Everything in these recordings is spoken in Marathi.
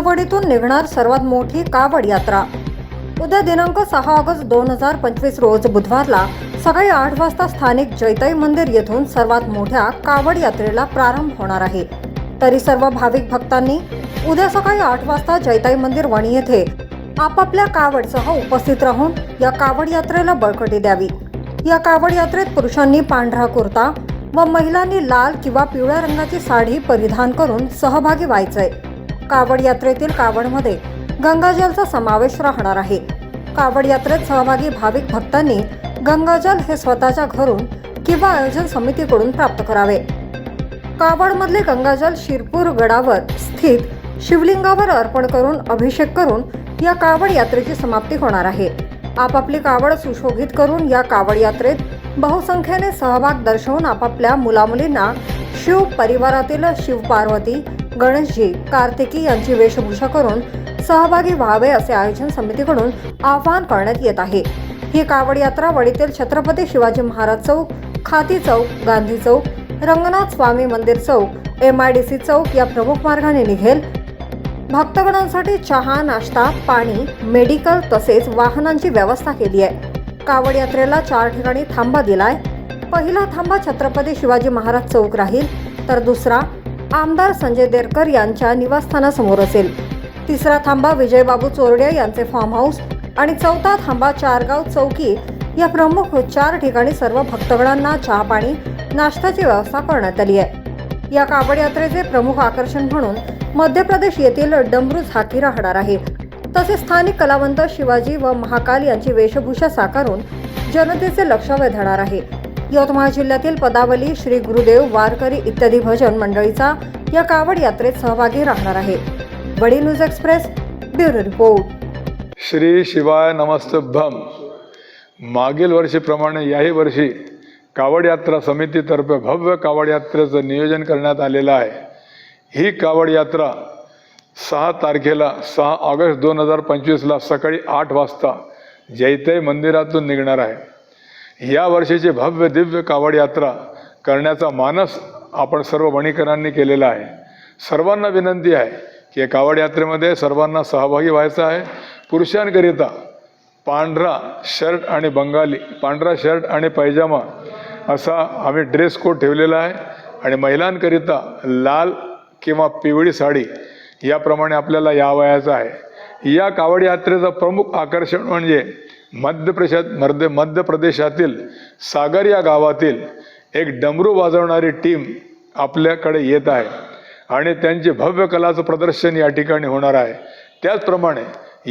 उद्यावडीतून निघणार सर्वात मोठी कावड यात्रा. उद्या दिनांक सहा ऑगस्ट दोन हजार पंचवीस रोज बुधवारला सकाळी आठ वाजता स्थानिक जैताई मंदिर येथून सर्वात मोठ्या कावड यात्रेला प्रारंभ होणार आहे. तरी सर्व भाविक भक्तांनी उद्या सकाळी आठ वाजता जैताई मंदिर वणी येथे आपापल्या कावडसह उपस्थित राहून या कावड यात्रेला बळकटी द्यावी. या कावड यात्रेत पुरुषांनी पांढरा कुर्ता व महिलांनी लाल किंवा पिवळ्या रंगाची साडी परिधान करून सहभागी व्हायचंय. कावड यात्रेतील कावडमध्ये गंगाजलचा समावेश राहणार आहे. कावड यात्रेत सहभागी भाविक भक्तांनी गंगाजल हे स्वतःच्या घरून किंवा आयोजन समितीकडून प्राप्त करावे. कावडमधले गंगाजल शिरपूर गडावर स्थित शिवलिंगावर अर्पण करून अभिषेक करून या कावड यात्रेची समाप्ती होणार आहे. आपापली कावड सुशोभित करून या कावड यात्रेत बहुसंख्येने सहभाग दर्शवून आपापल्या मुलामुलींना शिव परिवारातील शिवपार्वती गणेशजी कार्तिकी यांची वेशभूषा करून सहभागी व्हावे असे आयोजन समितीकडून आवाहन करण्यात येत आहे. ही कावड यात्रा वडीतील छत्रपती शिवाजी महाराज चौक खाती चौक गांधी चौक रंगनाथ स्वामी मंदिर चौक एम आय डी सी चौक या प्रमुख मार्गाने निघेल. भक्तगणांसाठी चहा नाश्ता पाणी मेडिकल तसेच वाहनांची व्यवस्था केली आहे. कावड यात्रेला चार ठिकाणी थांबा दिलाय. पहिला थांबा छत्रपती शिवाजी महाराज चौक राहील तर दुसरा आमदार संजय देरकर यांच्या निवासस्थानासमोर असेल. तिसरा थांबा विजयबाबू चोरडे यांचे फार्म हाऊस आणि चौथा थांबा चारगाव चौकी या प्रमुख चार ठिकाणी सर्व भक्तगणांना चहा पाणी नाश्त्याची व्यवस्था करण्यात आली आहे. या कावड यात्रेचे प्रमुख आकर्षण म्हणून मध्य प्रदेश येथील डमरू झाकी राहणार आहे. तसेच स्थानिक कलावंत शिवाजी व महाकाल यांची वेशभूषा साकारून जनतेचे लक्ष वेधणार आहे. यवतमाळ जिल्ह्यातील पदावली श्री गुरुदेव वारकरी इत्यादी भजन मंडळीचा या कावड यात्रेत सहभागी राहणार आहे. बडी news express bureau report. Shri शिवाय नमस्तभम मागील वर्षीप्रमाणे याही वर्षी कावड यात्रा समितीतर्फे भव्य कावड यात्रेचं नियोजन करण्यात आलेलं आहे. ही कावड यात्रा सहा तारखेला सहा ऑगस्ट दोन हजार पंचवीसला सकाळी आठ वाजता जैतय मंदिरातून निघणार आहे. या वर्षीची भव्य दिव्य कावड यात्रा करण्याचा मानस आपण सर्व वणीकरांनी केलेला आहे. सर्वांना विनंती आहे की या कावड यात्रेमध्ये सर्वांना सहभागी व्हायचं आहे. पुरुषांकरिता पांढरा शर्ट आणि बंगाली पांढरा शर्ट आणि पायजामा असा आम्ही ड्रेस कोड ठेवलेला आहे आणि महिलांकरिता लाल किंवा पिवळी साडी याप्रमाणे आपल्याला यावयाचं आहे. या कावड यात्रेचं प्रमुख आकर्षण म्हणजे मध्य प्रदेशात मध्य मध्य प्रदेशातील सागर या गावातील एक डमरू वाजवणारी टीम आपल्याकडे येत आहे. आणि त्यांचे भव्य कलाचं प्रदर्शन या ठिकाणी होणार आहे. त्याचप्रमाणे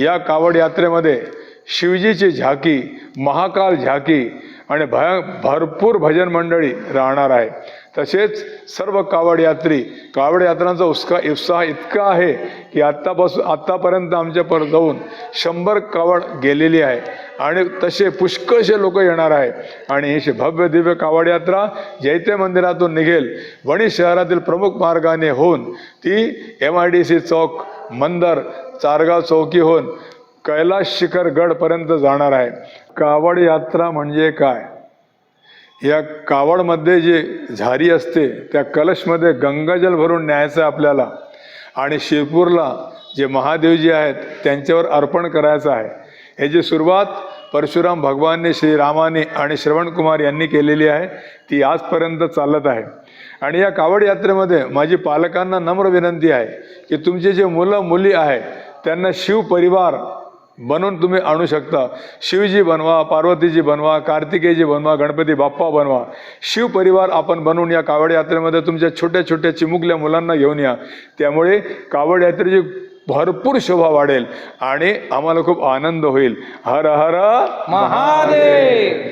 या कावड यात्रेमध्ये शिवजीची झाकी महाकाल झाकी आणि भय भरपूर भजन मंडळी राहणार आहे. तसेच सर्व कावड यात्री कावड यात्रांचा उत्साह उत्साह इतका आहे की आत्तापासून आत्तापर्यंत आमच्या पर जाऊन शंभर कावड गेलेली आहे. आणि तसे पुष्कळसे लोक येणार आहे आणि ही भव्य दिव्य कावड यात्रा जैते मंदिरातून निघेल. वणी शहरातील प्रमुख मार्गाने होऊन ती एम आय डी सी चौक मंदर चारगाव चौकी होऊन कैलास शिखर गडपर्यंत जाणार आहे. कावड यात्रा म्हणजे काय? या कावडमध्ये जे झारी असते त्या कलशमध्ये गंगाजल भरून न्यायचं आहे आपल्याला. आणि शिरपूरला जे महादेवजी आहेत त्यांच्यावर अर्पण करायचं आहे. ह्याची सुरुवात परशुराम भगवानने श्रीरामाने आणि श्रवणकुमार यांनी केलेली आहे ती आजपर्यंत चालत आहे. आणि या कावड यात्रेमध्ये माझी पालकांना नम्र विनंती आहे की तुमचे जे मुलं मुली आहेत त्यांना शिव परिवार बनवून तुम्ही आणू शकता. शिवजी बनवा पार्वतीजी बनवा कार्तिकेयजी बनवा गणपती बाप्पा बनवा. शिव परिवार आपण बनवून या कावड यात्रेमध्ये तुमच्या छोट्या छोट्या चिमुकल्या मुलांना घेऊन या. त्यामुळे कावड यात्रेची भरपूर शोभा वाढेल आणि आम्हाला खूप आनंद होईल. हर हर महादेव.